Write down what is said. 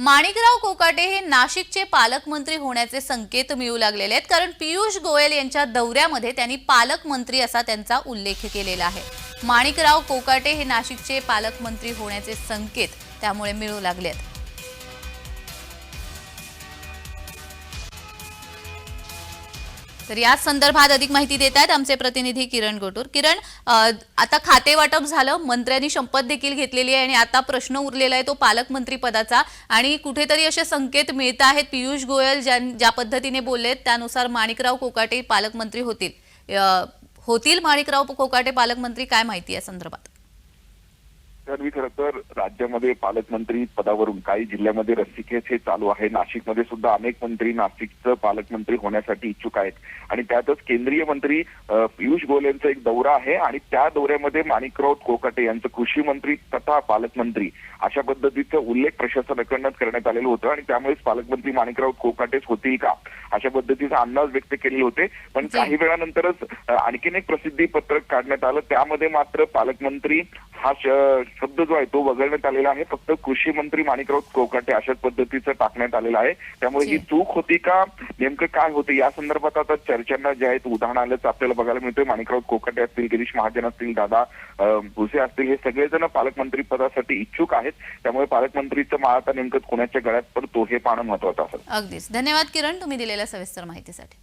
माणिकराव कोकाटे हे नाशिकचे पालकमंत्री होण्याचे संकेत मिळू लागलेले आहेत कारण पियुष गोयल यांच्या दौऱ्यामध्ये त्यांनी पालकमंत्री असा त्यांचा उल्लेख केलेला आहे. माणिकराव कोकाटे हे नाशिकचे पालकमंत्री होण्याचे संकेत त्यामुळे मिळू लागले आहेत. तर या संदर्भात अधिक माहिती देत आहेत आमचे प्रतिनिधी किरण गोटूर. किरण आता खाते वाटप झालं मंत्र्यांनी शपथ देखील घेतलेली आहे आणि आता प्रश्न उरलेला आहे तो पालकमंत्री पदाचा. आणि कुठेतरी असे संकेत मिळत आहेत पियुष गोयल ज्या ज्या पद्धतीने बोललेत त्यानुसार माणिकराव कोकाटे पालकमंत्री होतील. होतील माणिकराव कोकाटे पालकमंत्री काय माहिती या संदर्भात? तर मी खरं तर राज्यामध्ये पालकमंत्री पदावरून काही जिल्ह्यामध्ये रस्सीखेच हे चालू आहे. नाशिकमध्ये सुद्धा अनेक मंत्री नाशिकचं पालकमंत्री होण्यासाठी इच्छुक आहेत. आणि त्यातच केंद्रीय मंत्री पियुष गोयल यांचा एक दौरा आहे आणि त्या दौऱ्यामध्ये माणिकराव कोकाटे यांचं कृषी मंत्री तथा पालकमंत्री अशा पद्धतीचं उल्लेख प्रशासनाकडनं करण्यात आलेलं होतं. आणि त्यामुळेच पालकमंत्री माणिकराव कोकाटेच होतील का अशा पद्धतीचा अंदाज व्यक्त केलेले होते. पण. काही वेळानंतरच आणखीन एक प्रसिद्धी पत्रक काढण्यात आलं. त्यामध्ये मात्र पालकमंत्री हा शब्द जो आहे तो वगळण्यात आलेला आहे. फक्त कृषी मंत्री माणिकराव कोकाटे अशाच पद्धतीचं टाकण्यात आलेलं आहे. त्यामुळे. ही चूक होती का? नेमकं काय होतं? या संदर्भात आता चर्चांना जे आहेत उदाहरण आलंच आपल्याला बघायला मिळतोय. माणिकराव कोकाटे असतील गिरीश महाजन असतील दादा भुसे असतील हे सगळेजण पालकमंत्री पदासाठी इच्छुक आहेत. त्यामुळे पालकमंत्रीचं माळ आता नेमकं कोणाच्या गळ्यात पडतो हे पाहणं महत्वाचं असेल. अगदीच. धन्यवाद किरण. तुम्ही दिलेल्या सविस्तर माहितीसाठी.